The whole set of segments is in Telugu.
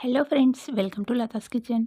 Hello friends welcome to Latha's kitchen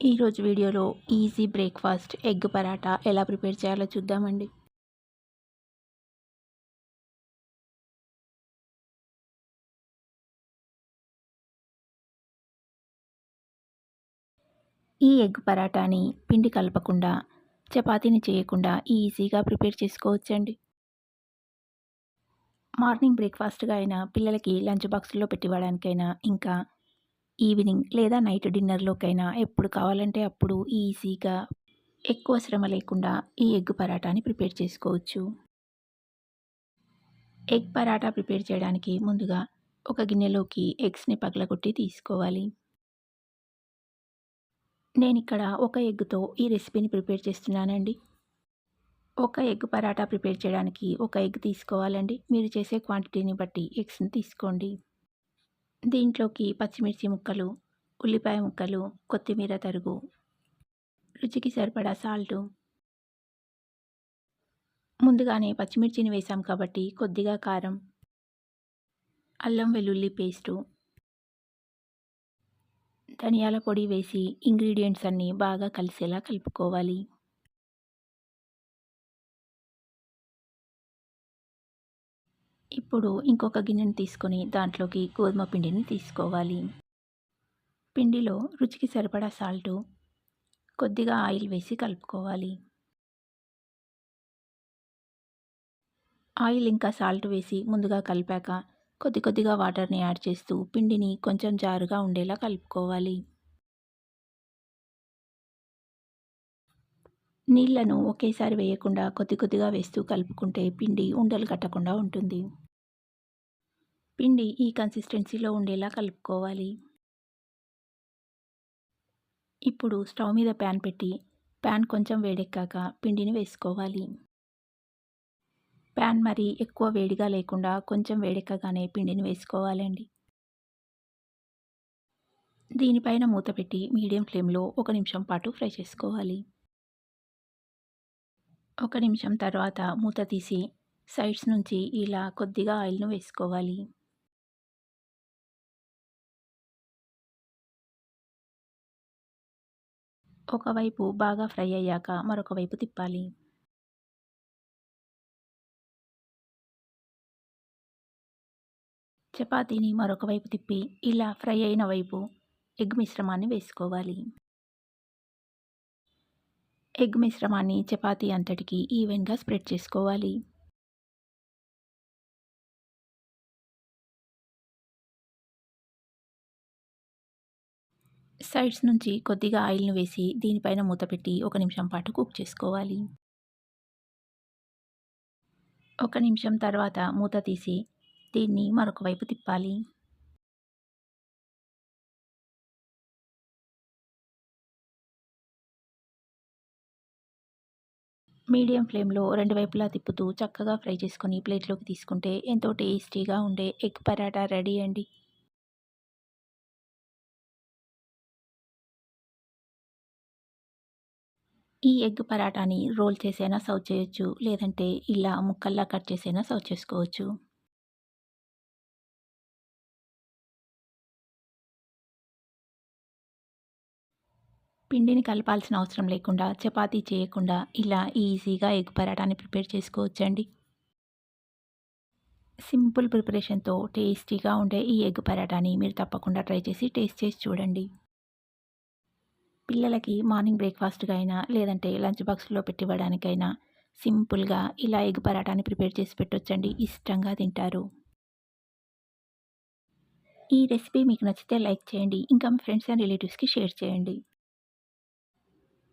ఈరోజు వీడియోలో ఈజీ బ్రేక్ఫాస్ట్ ఎగ్ పరాటా ఎలా ప్రిపేర్ చేయాలో చూద్దామండి. ఈ ఎగ్ పరాటాని పిండి కలపకుండా చపాతీని చేయకుండా ఈజీగా ప్రిపేర్ చేసుకోవచ్చండి. మార్నింగ్ బ్రేక్ఫాస్ట్గా అయినా పిల్లలకి లంచ్ బాక్స్లో పెట్టివ్వడానికైనా ఇంకా ఈవినింగ్ లేదా నైట్ డిన్నర్లోకైనా ఎప్పుడు కావాలంటే అప్పుడు ఈజీగా ఎక్కువ శ్రమ లేకుండా ఈ ఎగ్ పరాటాని ప్రిపేర్ చేసుకోవచ్చు. ఎగ్ పరాటా ప్రిపేర్ చేయడానికి ముందుగా ఒక గిన్నెలోకి ఎగ్స్ని పగలగొట్టి తీసుకోవాలి. నేను ఇక్కడ ఒక ఎగ్తో ఈ రెసిపీని ప్రిపేర్ చేస్తున్నానండి. ఒక ఎగ్ పరాటా ప్రిపేర్ చేయడానికి ఒక ఎగ్ తీసుకోవాలండి. మీరు చేసే క్వాంటిటీని బట్టి ఎగ్స్ని తీసుకోండి. దీంట్లోకి పచ్చిమిర్చి ముక్కలు ఉల్లిపాయ ముక్కలు కొత్తిమీర తరుగు రుచికి సరిపడా సాల్టు. ముందుగానే పచ్చిమిర్చిని వేసాం కాబట్టి కొద్దిగా కారం అల్లం వెల్లుల్లి పేస్టు ధనియాల పొడి వేసి ఇంగ్రీడియంట్స్ అన్నీ బాగా కలిసేలా కలుపుకోవాలి. ఇప్పుడు ఇంకొక గిన్నెని తీసుకొని దాంట్లోకి గోధుమ పిండిని తీసుకోవాలి. పిండిలో రుచికి సరిపడా సాల్టు కొద్దిగా ఆయిల్ వేసి కలుపుకోవాలి. ఆయిల్ ఇంకా సాల్ట్ వేసి ముందుగా కలిపాక కొద్ది కొద్దిగా వాటర్ని యాడ్ చేస్తూ పిండిని కొంచెం జారుగా ఉండేలా కలుపుకోవాలి. నీళ్ళను ఒకేసారి వేయకుండా కొద్ది కొద్దిగా వేస్తూ కలుపుకుంటే పిండి ఉండలు కట్టకుండా ఉంటుంది. పిండి ఈ కన్సిస్టెన్సీలో ఉండేలా కలుపుకోవాలి. ఇప్పుడు స్టవ్ మీద ప్యాన్ పెట్టి ప్యాన్ కొంచెం వేడెక్కాక పిండిని వేసుకోవాలి. ప్యాన్ మరి ఎక్కువ వేడిగా లేకుండా కొంచెం వేడెక్కగానే పిండిని వేసుకోవాలండి. దీనిపైన మూత పెట్టి మీడియం ఫ్లేమ్లో ఒక నిమిషం పాటు ఫ్రై చేసుకోవాలి. ఒక నిమిషం తర్వాత మూత తీసి సైడ్స్ నుంచి ఇలా కొద్దిగా ఆయిల్ను వేసుకోవాలి. ఒకవైపు బాగా ఫ్రై అయ్యాక మరొక వైపు తిప్పాలి. చపాతీని మరొక వైపు తిప్పి ఇలా ఫ్రై అయిన వైపు ఎగ్ మిశ్రమాన్ని వేసుకోవాలి. ఎగ్ మిశ్రమాన్ని చపాతీ అంతటికి ఈవెన్గా స్ప్రెడ్ చేసుకోవాలి. సైడ్స్ నుంచి కొద్దిగా ఆయిల్ను వేసి దీనిపైన మూత పెట్టి ఒక నిమిషం పాటు కుక్ చేసుకోవాలి. ఒక నిమిషం తర్వాత మూత తీసి దీన్ని మరొక వైపు తిప్పాలి. మీడియం ఫ్లేమ్లో రెండు వైపులా తిప్పుతూ చక్కగా ఫ్రై చేసుకొని ప్లేట్లోకి తీసుకుంటే ఎంతో టేస్టీగా ఉండే ఎగ్ పరాటా రెడీ అండి. ఈ ఎగ్ పరాటాని రోల్ చేసైనా సర్వ్ చేయొచ్చు లేదంటే ఇలా ముక్కల్లా కట్ చేసైనా సర్వ్ చేసుకోవచ్చు. పిండిని కలపాల్సిన అవసరం లేకుండా చపాతీ చేయకుండా ఇలా ఈజీగా ఎగ్ పరాటాని ప్రిపేర్ చేసుకోవచ్చండి. సింపుల్ ప్రిపరేషన్తో టేస్టీగా ఉండే ఈ ఎగ్ పరాటాని మీరు తప్పకుండా ట్రై చేసి టేస్ట్ చేసి చూడండి. పిల్లలకి మార్నింగ్ బ్రేక్ఫాస్ట్గా అయినా లేదంటే లంచ్ బాక్స్లో పెట్టివ్వడానికైనా సింపుల్గా ఇలా ఎగ్ పరాటాని ప్రిపేర్ చేసి పెట్టొచ్చండి. ఇష్టంగా తింటారు. ఈ రెసిపీ మీకు నచ్చితే లైక్ చేయండి. ఇంకా మీ ఫ్రెండ్స్ అండ్ రిలేటివ్స్కి షేర్ చేయండి.